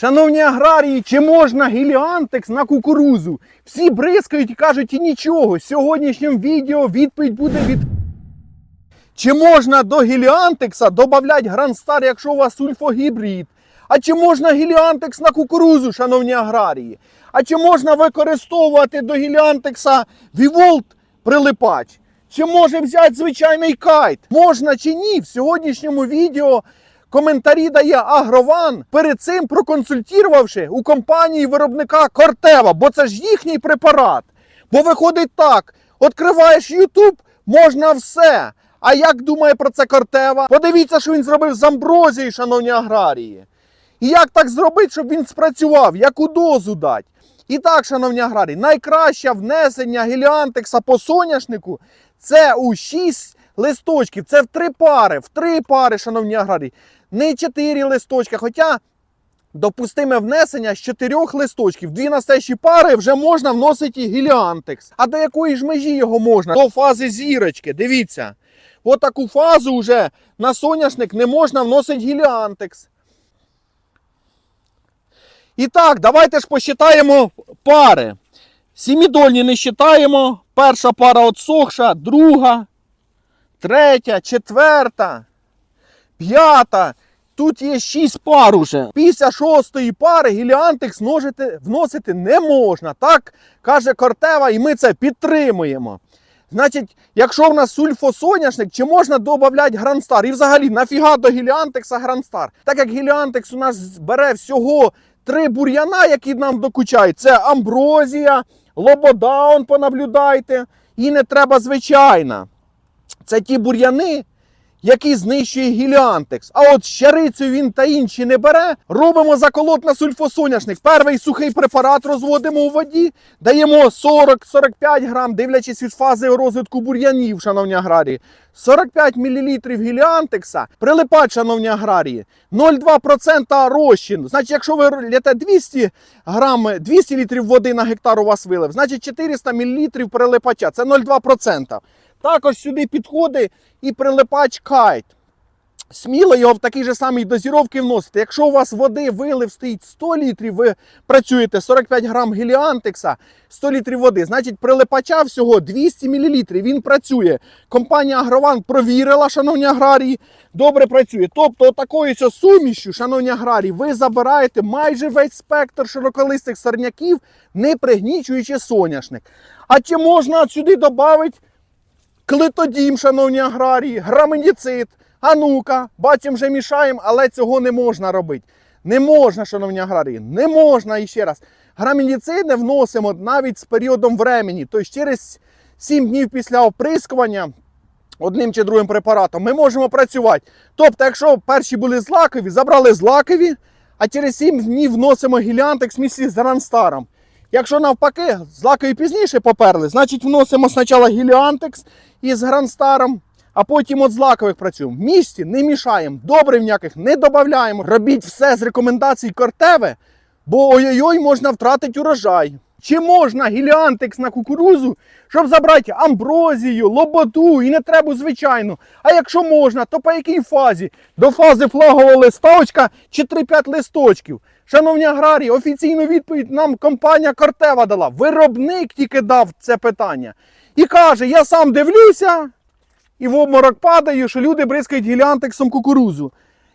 Шановні аграрії, чи можна гіліантекс на кукурузу? Всі бризкають і кажуть, і нічого. В сьогоднішньому відео відповідь буде від. Чи можна до гіліантекса додати гранстар, якщо у вас сульфогібрид? А чи можна гіліантекс на кукурузу, шановні аграрії? А чи можна використовувати до гіліантекса Віволт прилипач? Чи може взяти звичайний кайт? Можна чи ні? В сьогоднішньому відео коментарі дає Агрован, перед цим проконсультувавши у компанії виробника Кортева, бо це ж їхній препарат. Бо виходить так: відкриваєш YouTube, можна все. А як думає про це Кортева? Подивіться, що він зробив з амброзією, шановні аграрії. І як так зробити, щоб він спрацював, яку дозу дати? І так, шановні аграрії, найкраще внесення геліантекса по соняшнику це у 6 листочків, це в три пари, в три пари, шановні аграрії. Не 4 листочка, хоча допустиме внесення з 4 листочків. Дві настежі пари вже можна вносити і геліантекс. А до якої ж межі його можна? До фази зірочки. Дивіться. От таку фазу вже на соняшник не можна вносити геліантекс. І так, давайте ж посчитаємо пари. Сімідольні не считаємо. Перша пара отсохша, друга, третя, четверта, п'ята. Тут є шість пар уже. Після шостої пари гіліантекс вносити, вносити не можна. Так каже Кортева, і ми це підтримуємо. Значить, якщо в нас сульфосоняшник, чи можна додати гранстар? І взагалі, нафіга до гіліантекса гранстар? Так як гіліантекс у нас бере всього три бур'яна, які нам докучають. Це амброзія, лободаун, понаблюдайте. І не треба звичайна. Це ті бур'яни, які знищує гіліантекс. А от щарицю він та інші не бере. Робимо заколот на сульфосоняшник. Перший сухий препарат розводимо у воді, даємо 40-45 грам, дивлячись від фази розвитку бур'янів, шановні аграрії. 45 мл гіліантекса, прилипать, шановні аграрії, 0,2% розчин. Значить, якщо ви лєте 200 грам, 200 літрів води на гектар у вас вилив, значить 400 мл прилипача, це 0,2%. Також сюди підходить і прилипач кайт. Сміло його в такій же самій дозіровці вносити. Якщо у вас води вилив стоїть 100 літрів, ви працюєте 45 грам геліантекса, 100 літрів води, значить прилипача всього 200 мл. Він працює. Компанія Агрован провірила, шановні аграрії, добре працює. Тобто, такою сумішю, шановні аграрії, ви забираєте майже весь спектр широколистих сорняків, не пригнічуючи соняшник. А чи можна сюди додати клитодім, шановні аграрії, граменіцид? А ну-ка, бачимо, вже мішаємо, але цього не можна робити. Не можна, шановні аграрії, не можна і ще раз. Грамініциди вносимо навіть з періодом времени, тобто через 7 днів після оприскування одним чи другим препаратом ми можемо працювати. Тобто, якщо перші були злакові, забрали злакові, а через 7 днів вносимо гіліантекс місці з гранстаром. Якщо навпаки, злакові пізніше поперли, значить вносимо спочатку гіліантекс із гранстаром. А потім от лакових працюємо. В місті не мішаємо, добрив ніяких не додаємо. Робіть все з рекомендацій Кортеве, бо ой-ой-ой можна втратити урожай. Чи можна гіліантекс на кукурузу, щоб забрати амброзію, лоботу і не треба звичайну. А якщо можна, то по якій фазі? До фази флагового листочка чи 3-5 листочків. Шановні аграрії, офіційну відповідь нам компанія Кортева дала. Виробник тільки дав це питання. І каже: я сам дивлюся і в обморок падаю, що люди бризкають гіліантексом кукурузу.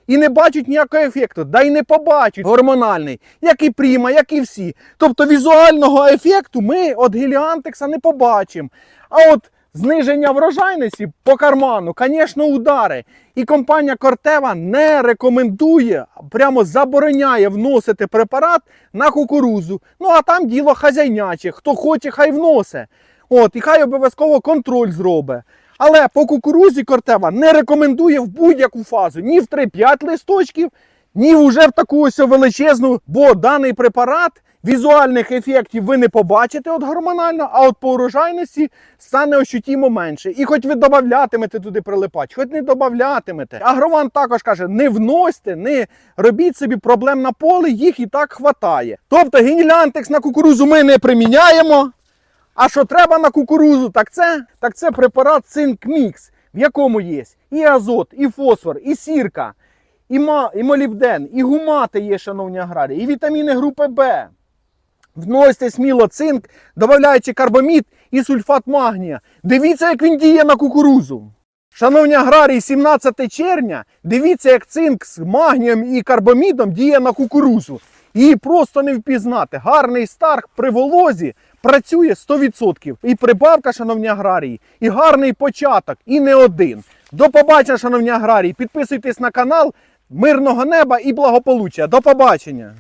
І не бачать ніякого ефекту, да й не побачать гормональний, як і пріма, як і всі. Тобто візуального ефекту ми від гіліантекса не побачимо. А от зниження врожайності по карману, звісно, удари. І компанія Кортева не рекомендує, прямо забороняє вносити препарат на кукурузу. Ну а там діло хазяйняче. Хто хоче, хай вносить. От, і хай обов'язково контроль зробить. Але по кукурузі Кортева не рекомендує в будь-яку фазу ні в 3-5 листочків, ні вже в таку ось величезну, бо даний препарат візуальних ефектів ви не побачите от гормонально, а от по урожайності стане ощутимо менше. І хоч ви додатимете туди прилипач, хоч не додатимете. Агрован також каже: не вносьте, не робіть собі проблем на полі, їх і так хватає. Тобто генілянтекс на кукурузу ми не приміняємо. А що треба на кукурузу, так це, так це препарат цинк мікс, в якому є і азот, і фосфор, і сірка, і, ма, і молібден, і гумати є, шановні аграрії, і вітаміни групи Б. Вносьте сміло цинк, додаючи карбамід і сульфат магнія. Дивіться, як він діє на кукурузу. Шановні аграрії, 17 червня, дивіться, як цинк з магнієм і карбамідом діє на кукурузу. Її просто не впізнати. Гарний старт при волозі працює 100%. І прибавка, шановні аграрії, і гарний початок, і не один. До побачення, шановні аграрії. Підписуйтесь на канал. Мирного неба і благополуччя. До побачення!